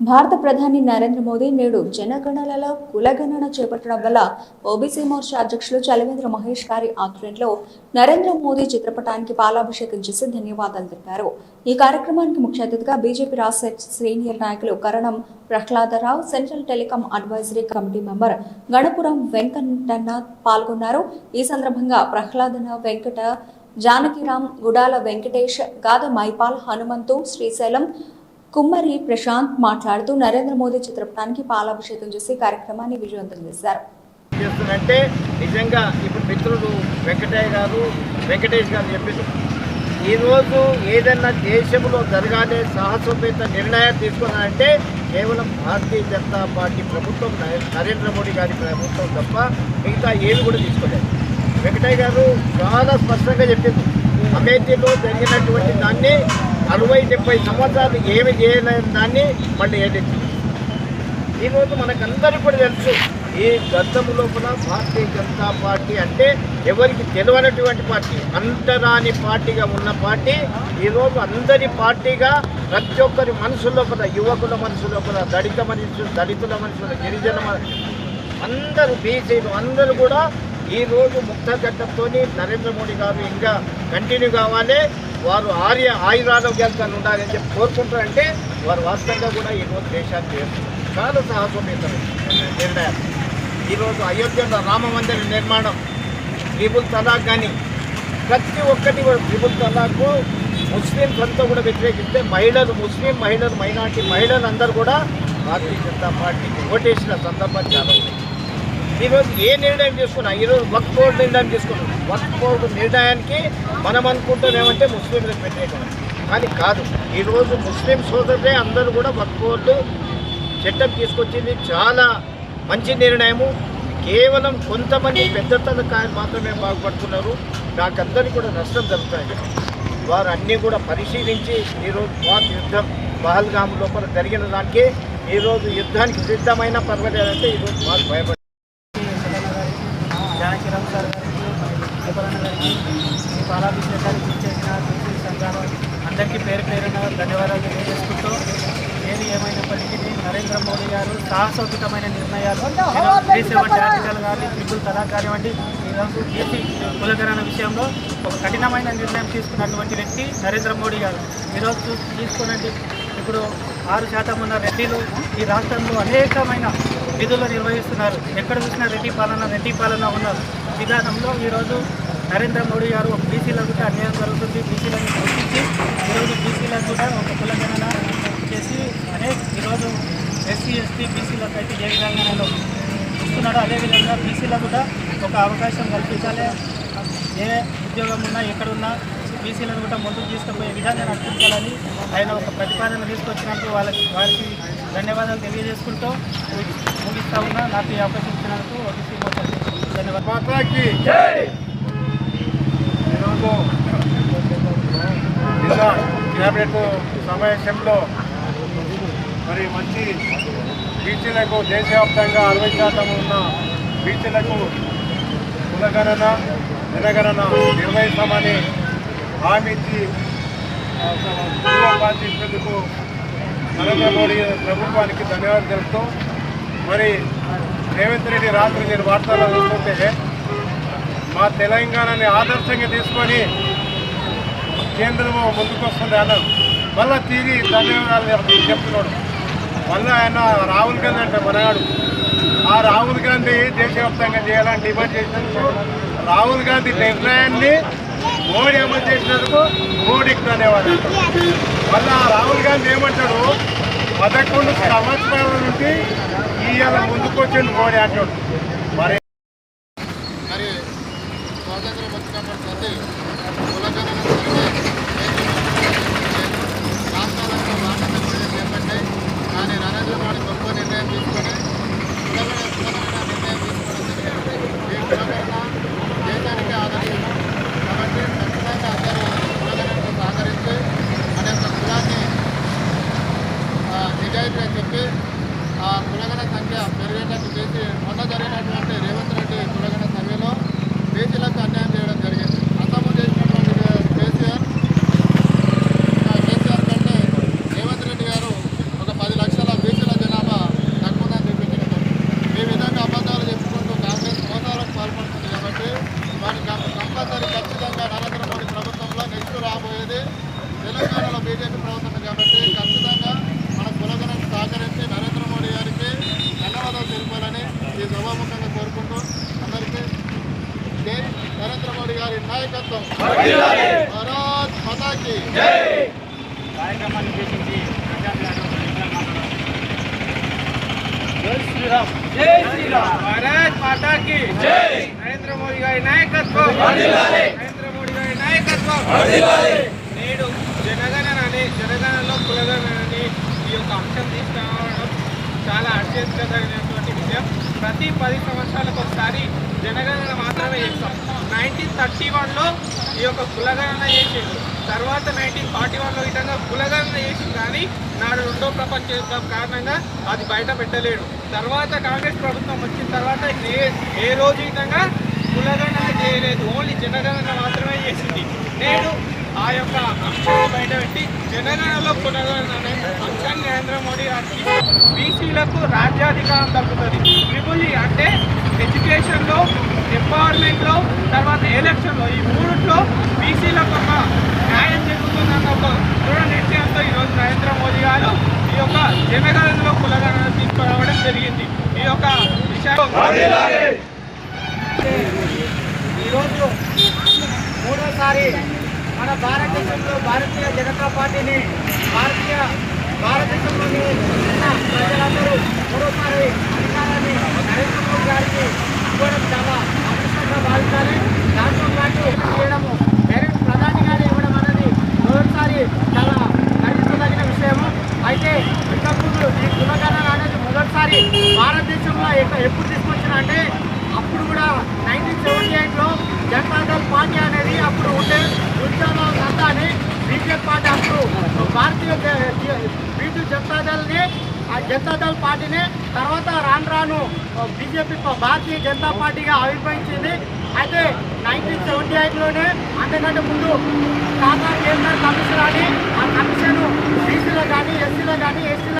భారత ప్రధాని నరేంద్ర మోదీ నేడు జనగణనలో కులగణన చేపట్టడం వల్ల ఓబీసీ మోర్చా అధ్యక్షులు చలవేంద్ర మహేష్ గారి ఆధ్వర్యంలో నరేంద్ర మోదీ చిత్రపటానికి పాలాభిషేకం చేసి ధన్యవాదాలు తెలిపారు. ఈ కార్యక్రమానికి ముఖ్య అతిథిగా బీజేపీ రాష్ట్ర సీనియర్ నాయకులు Karanam Prahladrao central telecom advisory committee member Ganapuram Venkatanna పాల్గొన్నారు. ఈ సందర్భంగా ప్రహ్లాదన వెంకట జానకిరామ్ గుడాల వెంకటేష్ గాద మైపాల్ హనుమంతు శ్రీశైలం కుమ్మరి ప్రశాంత్ మాట్లాడుతూ నరేంద్ర మోదీ చిత్రపటానికి పాలాభిషేకం చేసి కార్యక్రమాన్ని విజయవంతం చేశారు. చేస్తుందంటే నిజంగా ఇప్పుడు మిత్రుడు వెంకటయ్య గారు వెంకటేష్ గారు చెప్పారు ఈరోజు ఏదైనా దేశంలో జరగాలి సాహసోపేత నిర్ణయం తీసుకున్నారంటే కేవలం భారతీయ జనతా పార్టీ ప్రభుత్వం నరేంద్ర మోడీ గారి ప్రభుత్వం తప్ప మిగతా ఏవి కూడా తీసుకోలేదు. వెంకటయ్య గారు చాలా స్పష్టంగా చెప్పింది అమేథీలో జరిగినటువంటి దాన్ని అరవై డెబ్బై సంవత్సరాలు ఏమి చేయలేని దాన్ని మళ్ళీ ఏదెత్తి ఈరోజు మనకందరికీ కూడా తెలుసు ఈ గద్దము లోపల భారతీయ జనతా పార్టీ అంటే ఎవరికి తెలియనటువంటి పార్టీ అంతరాని పార్టీగా ఉన్న పార్టీ. ఈరోజు అందరి పార్టీగా ప్రతి ఒక్కరి మనసు లోపల యువకుల మనసు లోపల దళిత మనుషులు దళితుల మనుషులు గిరిజన అందరూ బీసీలు అందరూ కూడా ఈరోజు ముక్త చట్టంతో నరేంద్ర మోడీ గారు ఇంకా కంటిన్యూ కావాలి. వారు ఆర్య ఆయురారోగ్యాలతో ఉండాలని చెప్పి కోరుకుంటారంటే వారు వాస్తవంగా కూడా ఈరోజు దేశాన్ని చేస్తున్నారు చాలా సాహసోపేతమైన నిర్ణయాలు ఈరోజు అయోధ్యలో రామ మందిర నిర్మాణం. ట్రిపుల్ తలాక్ కానీ ప్రతి ఒక్కటి కూడా ట్రిపుల్ తలాక్ ముస్లింస్ అంతా కూడా వ్యతిరేకిస్తే మహిళలు ముస్లిం మహిళలు మైనార్టీ మహిళలు అందరూ కూడా భారతీయ జనతా పార్టీకి ఓటేసిన సందర్భం చాలా ఈరోజు ఏ నిర్ణయం తీసుకున్నా ఈరోజు వక్ బోర్డు నిర్ణయం తీసుకున్నాం. వక్ బోర్డు నిర్ణయానికి మనం అనుకుంటున్నామంటే ముస్లింలకు వ్యతిరేకం. కానీ కాదు ఈరోజు ముస్లిం సోదరులే అందరూ కూడా వక్ బోర్డు చట్టం తీసుకొచ్చింది. చాలా మంచి నిర్ణయము. కేవలం కొంతమంది పెద్దతలకాయలు మాత్రమే బాగుపడుతున్నారు. నాకందరికీ కూడా నష్టం జరుగుతుంది. వారు అన్నీ కూడా పరిశీలించి ఈరోజు పాక్ యుద్ధం పహల్గామ్ లోపల జరిగిన దానికి ఈరోజు యుద్ధానికి సిద్ధమైన పర్వాలేదంటే ఈరోజు మాకు భయపడి సార్ గారికి జయపరణ గారికి ఈ పాలాభిషేకానికి ఇచ్చేసిన సంఘాలు అందరికీ పేరు పేరున ధన్యవాదాలు తెలియజేసుకుంటూ ఏది ఏమైనప్పటికీ నరేంద్ర మోడీ గారు సాహసోచితమైన నిర్ణయాలు త్రీ సెవెంటీ ఆర్టికల్ కానీ ట్రిపుల్ తలాక్ కానివ్వండి ఈరోజు బీసీ కులగణన విషయంలో ఒక కఠినమైన నిర్ణయం తీసుకున్నటువంటి వ్యక్తి నరేంద్ర మోడీ గారు. ఈరోజు చూ- తీసుకున్నట్టు ఇప్పుడు ఆరు శాతం ఉన్న రెడ్డిలు ఈ రాష్ట్రంలో అనేకమైన విధులు నిర్వహిస్తున్నారు. ఎక్కడ చూసినా రెడ్డి పాలన రెడ్డి పాలన ఉన్నారు విధానంలో ఈరోజు నరేంద్ర మోడీ గారు ఒక బీసీలకు కూడా అన్యాయం జరుగుతుంది. బీసీలను గుర్తించి ఈరోజు బీసీలకు కూడా ఒక కులగణన చేసి అనే ఈరోజు ఎస్సీ ఎస్టీ బీసీలకు అయితే ఏ విధంగా నేను ఇస్తున్నాడో అదేవిధంగా బీసీలకు కూడా ఒక అవకాశం కల్పించాలి. ఏ ఉద్యోగం ఉన్నా ఎక్కడున్నా బీసీలను కూడా ముందుకు తీసుకుపోయే విధంగా నడిపించాలని ఆయన ఒక ప్రతిపాదన తీసుకొచ్చినప్పుడు వాళ్ళకి వారికి ధన్యవాదాలు తెలియజేసుకుంటూ ముగిస్తా ఉన్నా. నాకు ఈ అవకాశం ఇచ్చినందుకు ఓటీసీ ధన్యవాదాలు. మాతాకి ఈరోజు నిన్న క్యాబినెట్ సమావేశంలో మరి మంచి బీసీలకు దేశవ్యాప్తంగా అరవై శాతం ఉన్న బీసీలకు కులగణన జనగణన నిర్వహిస్తామని హామీ ఇచ్చి పాటించేందుకు నరేంద్ర మోడీ ప్రభుత్వానికి ధన్యవాదాలు తెలుపుతూ మరి రేవంత్ రెడ్డి రాత్రి నేను వార్తల్లో చూస్తుంటే మా తెలంగాణని ఆదర్శంగా తీసుకొని కేంద్రం ముందుకొస్తుంది అన్నారు మళ్ళా తిరిగి ధన్యవాదాలు చెప్తున్నాడు. మళ్ళీ ఆయన రాహుల్ గాంధీ అంటే మనగాడు ఆ రాహుల్ గాంధీ దేశవ్యాప్తంగా చేయాలని డిమాండ్ చేసినందుకు రాహుల్ గాంధీ నిర్ణయాన్ని మోడీ అమలు చేసినందుకు మోడీకి ధన్యవాదాలు. మళ్ళా రాహుల్ గాంధీ ఏమంటాడు? పదకొండు సంవత్సరాల నుండి ఈయన ముందుకు వచ్చిండు మోడీ అంటాడు తెలంగాణలో బీజేపీ ప్రభుత్వం కాబట్టి ఖచ్చితంగా మన కులగనం సహకరించి నరేంద్ర మోడీ గారికి ధన్యవాదాలు తెలుపాలని ఈ సభాముఖంగా కోరుకుంటూ అందరికీ నరేంద్ర మోడీ గారి నాయకత్వం. భారత్ మతాకి. కార్యక్రమాన్ని ఉద్దేశించి శ్రీరామ్. జై శ్రీరామ్. జై. నరేంద్ర మోడీ గారి నాయకత్వం. నరేంద్ర మోడీ గారి నాయకత్వం. నేడు జనగణన ఈ యొక్క అంశం తీసుకురావడం చాలా హర్షించదగినటువంటి విషయం. ప్రతి పది సంవత్సరాలకు ఒకసారి జనగణన మాత్రమే చేస్తాం. నైన్టీన్ థర్టీ వన్లో ఈ యొక్క కులగణన చేసేది తర్వాత నైన్టీన్ ఫార్టీ వన్లో విధంగా కులగణన చేసింది కానీ నాడు రెండో ప్రపంచ యుద్ధం కారణంగా అది బయట పెట్టలేడు. తర్వాత కాంగ్రెస్ ప్రభుత్వం వచ్చిన తర్వాత ఏ ఏ రోజు విధంగా కులగణన చేయలేదు. ఓన్లీ జనగణన మాత్రమే చేసింది. నేడు ఆ యొక్క అంశాన్ని బయటపెట్టి కులగణన అనే అంశాన్ని నరేంద్ర మోడీ గారికి బీసీలకు రాజ్యాధికారం దక్కుతుంది. ట్రిపుల్ ఈ అంటే ఎడ్యుకేషన్లో ఎంపవర్మెంట్లో తర్వాత ఎలక్షన్లో ఈ మూడిట్లో బీసీలకు ఒక న్యాయం జరుగుతుందన్న ఒక దృఢ నిశ్చయంతో ఈరోజు నరేంద్ర మోదీ గారు ఈ యొక్క జనగణనలో కులగణన తీసుకురావడం జరిగింది. ఈ యొక్క విషయం ఈరోజు మూడోసారి మన భారతదేశంలో భారతీయ జనతా పార్టీని భారతీయ భారతదేశంలోని ఉన్న ప్రజలందరూ మరోసారి అధికారాన్ని నరేంద్ర మోదీ గారికి ఇవ్వడం చాలా అదృష్టంగా భావించాలి. దాంతో పాటు చేయడము డైరెక్ట్ ప్రధాని గారు ఇవ్వడం అనేది మరోసారి చాలా గర్వించదగిన విషయము. అయితే ఇంతకుముందు ఈ కులగణన అనేది మొదటిసారి భారతదేశంలో ఎప్పుడు తీసుకొచ్చిన అంటే అప్పుడు కూడా నైన్టీన్ సెవెంటీ ఎయిట్లో జనతాదళ్ పార్టీ అనేది అప్పుడు ఉండే ఉద్యోగాల అంతా అని బీజేపీ పార్టీ అప్పుడు భారతీయ జ- జ- బీజు జనతాదళ్ని ఆ జనతాదళ్ పార్టీని తర్వాత రాను రాను బీజేపీ భారతీయ జనతా పార్టీగా ఆవిర్భవించింది. అయితే నైన్టీన్ సెవెంటీ ఎయిట్లోనే అంతకంటే ముందు కాకా కేంద్ర కమిషన్ అని ఆ కమిషన్ బీసీలో కానీ ఎస్సీలో కానీ ఎస్సీలో